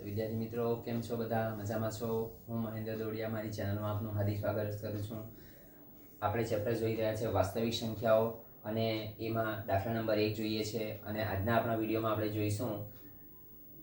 તો વિદ્યાર્થી મિત્રો, કેમ છો બધા? મજામાં છો? હું મહેન્દ્ર દોડિયા, મારી ચેનલમાં આપનું હાર્દિક સ્વાગત કરું છું. આપણે ચેપ્ટર જોઈ રહ્યા છે વાસ્તવિક સંખ્યાઓ અને એમાં દાખલા નંબર એક જોઈએ છે અને આજના આપણા વિડીયોમાં આપણે જોઈશું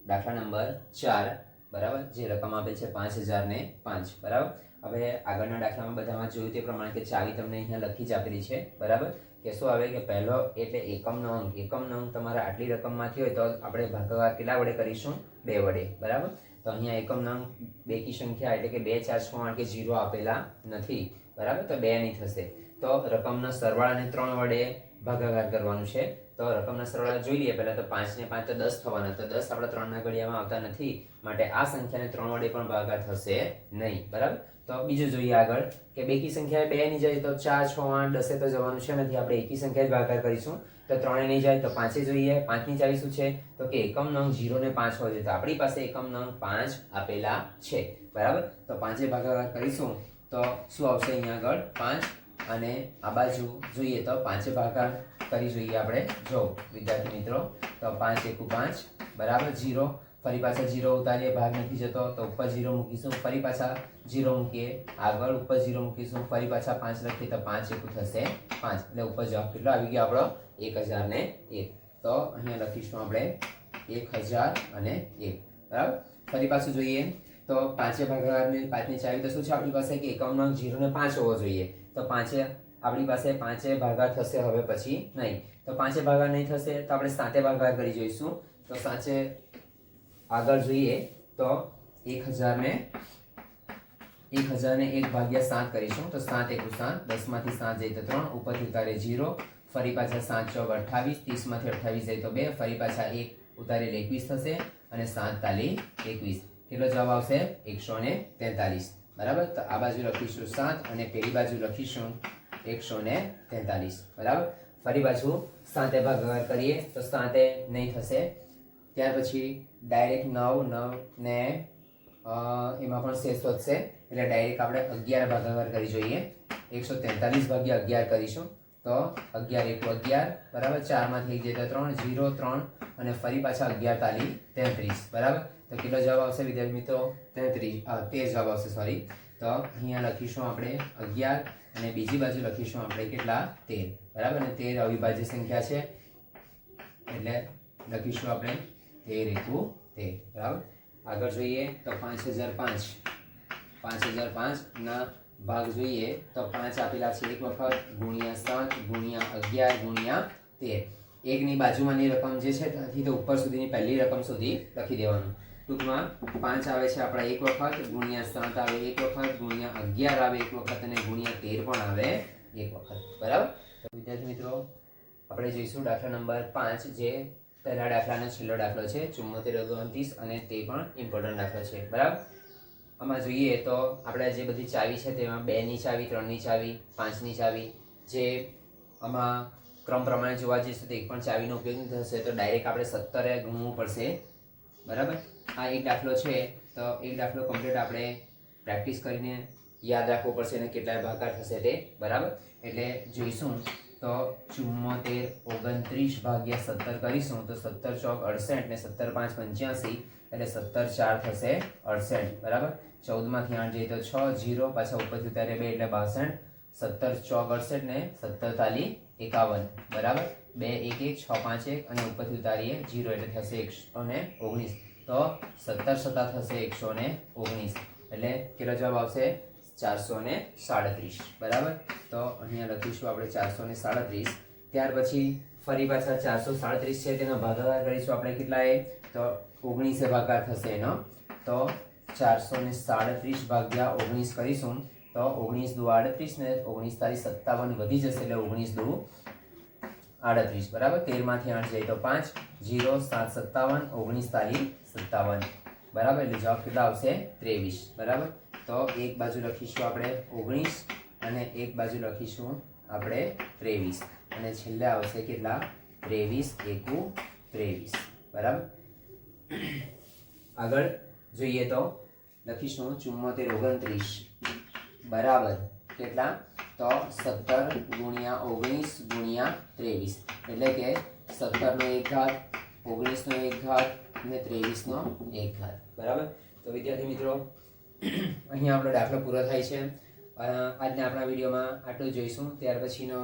દાખલા નંબર ચાર, બરાબર? જે રકમ આપેલ છે પાંચ હજાર ને પાંચ, બરાબર? હવે આગળના દાખલામાં બધામાં જોયું તે પ્રમાણે કે ચાવી તમને અહીંયા લખી જ આપેલી છે, બરાબર? કે શું આવે કે પહેલો એટલે એકમનો અંક. એકમનો અંક તમારા આટલી રકમમાંથી હોય તો આપણે ભાગાકાર કેટલા વડે કરીશું? બે વડે, બરાબર? તો અહીંયા એકમનાંક બેકી સંખ્યા એટલે કે બે ચાર છ આઠ કે જીરો આપેલા નથી, બરાબર? તો બે ની થશે. તો રકમના સરવાળાને ત્રણ વડે ભાગાકાર કરવાનું છે. તો રકમના સરવાળા જોઈ લઈએ. પહેલાં તો પાંચ ને પાંચ તો દસ થવાના. તો દસ આપણા ત્રણના ઘડિયામાં આવતા નથી. માટે આ સંખ્યાને ત્રણ વડે પણ ભાગાકાર થશે નહીં, બરાબર? તો બીજું જોઈએ આગળ કે બેકી સંખ્યા બે ની જાય તો ચાર, છ, આઠ, દસે તો જવાનું છે નથી. આપણે એકી સંખ્યા જ ભાગાકાર કરીશું. તો ત્રણે નહીં જાય તો પાંચે જોઈએ. પાંચની ચાવી શું છે? તો કે એકમ નંગ જીરો ને પાંચ હોય છે. તો આપણી પાસે એકમ નંગ પાંચ આપેલા છે. બરાબર? તો પાંચે ભાગાકાર કરીશું તો શું આવશે અહીંયા આગળ? પાંચ. અને આ બાજુ જોઈએ તો પાંચે ભાગાકાર કરી જોઈએ આપણે. જો, વિદ્યાર્થી મિત્રો, તો પાંચ એકુ પાંચ. બરાબર? જીરો. ફરી પાછા જીરો ઉતારીએ, ભાગ નથી જતો, તો ઉપર જીરો મૂકીશું. ફરી પાછા જીરો મૂકીએ, આગળ ઉપર જીરો મૂકીશું. ફરી પાછા પાંચ લખીએ, તો પાંચ એકું થશે પાંચ. એટલે ઉપર જવાબ કેટલો આવી ગયો આપણો? એક હજાર ને એક. તો અહીંયા લખીશું આપણે એક હજાર અને એક. બરાબર? ફરી પાછું જોઈએ. તો પાંચે ભાગાકારની પાંચની ચાવી તો શું છે આપણી પાસે? કે એકાઉન્ટમાં જીરો ને પાંચ હોવો જોઈએ. તો પાંચે આપણી પાસે પાંચે ભાગા થશે, હવે પછી નહીં. તો પાંચે ભાગા નહીં થશે, તો આપણે સાતે ભાગા કરી જોઈશું. તો સાચે આગળ જોઈએ તો એક હજારને એક હજારને એક ભાગ્યા સાત કરીશું. તો સાત એકુ સાત, દસમાંથી સાત જાય તો ત્રણ, ઉપરથી ઉતારે જીરો ફરી પાછા સાત ચોક અઠ્ઠાવીસ ત્રીસમાંથી અઠાવીસ જાય તો બે, ફરી પાછા એક ઉતારેલ એકવીસ થશે અને સાત તાલી એકવીસ. કેટલો જવાબ આવશે? એકસો ને તેતાલીસ. બરાબર? તો આ બાજુ લખીશું સાત અને પેલી બાજુ લખીશું એકસો ને તેતાલીસ. બરાબર? ફરી પાછું સાતે ભાગાકાર કરીએ તો સાતે નહીં થશે. ત્યાર પછી ડાયરેક્ટ નવ નવ ને એમાં પણ શેષ વધશે. એટલે ડાયરેક્ટ આપણે અગિયાર ભાગાકાર કરી જોઈએ. એકસો તેતાલીસ ભાગ્યા અગિયાર કરીશું. તો અગિયાર એકુ અગિયાર, બરાબર? ચારમાંથી એક જાય તો ત્રણ, જીરો, ત્રણ, અને ફરી પાછા અગિયાર તાલી તેત્રીસ. બરાબર? તો કેટલો જવાબ આવશે વિદ્યાર્થી મિત્રો? તેત્રીસ. તેર જવાબ આવશે સોરી તો અહીંયા લખીશું આપણે અગિયાર અને બીજી બાજુ લખીશું આપણે કેટલા? તેર. બરાબર? અને તેર અવિભાજ્ય સંખ્યા છે. એટલે લખીશું આપણે તેર એકુ તેર બરાબર? આગળ જોઈએ તો પાંચ હજાર પાંચ. પાંચ હજાર પાંચના ભાગ જોઈએ તો પાંચ આપેલા છે એક વખત, ગુણ્યા સાત, ગુણ્યા અગિયાર, ગુણ્યા તેર. એકની બાજુમાંની રકમ જે છે ત્યાંથી તો ઉપર સુધીની પહેલી રકમ સુધી લખી દેવાનું. ટૂંકમાં પાંચ આવે છે આપણા એક વખત, ગુણ્યા સાત આવે એક વખત, ગુણ્યા અગિયાર આવે એક વખત અને ગુણ્યા તેર પણ આવે એક વખત. બરાબર? તો વિદ્યાર્થી મિત્રો, આપણે જોઈશું દાખલા નંબર પાંચ જે પહેલા દાખલાનો છેલ્લો દાખલો છે ચુમ્મોતેર ઓગણત્રીસ અને તે પણ ઇમ્પોર્ટન્ટ દાખલો છે, બરાબર? આમાં જોઈએ તો આપણે જે બધી ચાવી છે તેમાં બેની ચાવી ત્રણની ચાવી પાંચની ચાવી, જે આમાં ક્રમ પ્રમાણે જોવા જઈશું તો એક પણ ચાવીનો ઉપયોગ નહીં થશે તો ડાયરેક્ટ આપણે સત્તરે ગુણવું પડશે, બરાબર? આ એક દાખલો છે, તો એક દાખલો કમ્પ્લીટ આપણે પ્રેક્ટિસ કરીને યાદ રાખવો પડશે અને કેટલાય ભાગાર થશે તે, બરાબર? એટલે જોઈશું તો ચુમ્મોતેર ઓગણત્રીસ ભાગ્યા સત્તર કરીશું, તો સત્તર ચોક અડસઠ ને સત્તર પાંચ પંચ્યાસી, એટલે સત્તર ચાર થશે અડસઠ, બરાબર? ચૌદમાંથી આઠ જઈએ તો છ, જીરો, પાછા ઉપરથી ઉતારે બે, એટલે બાસઠ, સત્તર ચોક અડસઠ ને સત્તર તાલી એકાવન, બરાબર? બે, એક એક, છ, પાંચ, એક, અને ઉપરથી ઉતારીએ જીરો, એટલે થશે એકસો ને ઓગણીસ. તો સત્તર સત્તા થશે એકસો ને ઓગણીસ. એટલે કેટલો જવાબ આવશે ચારસો ને સાડત્રીસ, બરાબર? તો અહીંયા લખીશું આપણે ચારસો ને સાડત્રીસ. ત્યાર પછી ફરી પાછા ચારસો સાડત્રીસ છે, તેનો ભાગાકાર કરીશું આપણે કેટલા એ તો ઓગણીસે ભાગાકાર થશે એનો. તો ચારસો ને સાડત્રીસ ભાગ્યા ઓગણીસ કરીશું. તો ઓગણીસ દુ આડત્રીસ ને ઓગણીસ તારીખ સત્તાવન વધી જશે એટલે ઓગણીસ દુ આડત્રીસ, બરાબર? તેરમાંથી આઠ જાય તો પાંચ, જીરો, સાત, સત્તાવન, ઓગણીસ તારીખ સત્તાવન, બરાબર? એટલે જવાબ કેટલા આવશે? ત્રેવીસ, બરાબર? તો એક બાજુ લખીશું આપણે ઓગણીસ અને એક બાજુ લખીશું આપણે ત્રેવીસ. અને છેલ્લે આવશે કેટલા? ત્રેવીસ એકુ ત્રેવીસ. બરાબર? આગળ જોઈએ તો લખીશું ચુમ્મોતેર ઓગણત્રીસ. બરાબર. કેટલા? તો સત્તર ગુણ્યા ઓગણીસ ગુણ્યા ત્રેવીસ. એટલે કે સત્તરનો એક ઘાત, ઓગણીસનો એક ઘાત અને ત્રેવીસનો એક ઘાત. બરાબર? તો વિદ્યાર્થી મિત્રો અહીંયા આપણો દાખલો પૂરો થાય છે. આજના આપણા વિડીયોમાં આટલું જોઈશું. ત્યાર પછીનો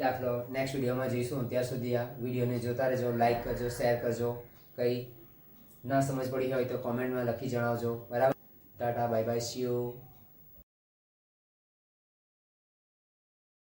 દાખલો નેક્સ્ટ વિડીયોમાં જોઈશું. ત્યાં સુધી આ વિડીયોને જોતા રહેજો લાઇક કરજો શેર કરજો. કંઈ ના સમજ પડી હોય તો કોમેન્ટમાં લખી જણાવજો. બરાબર? Tata bye bye see you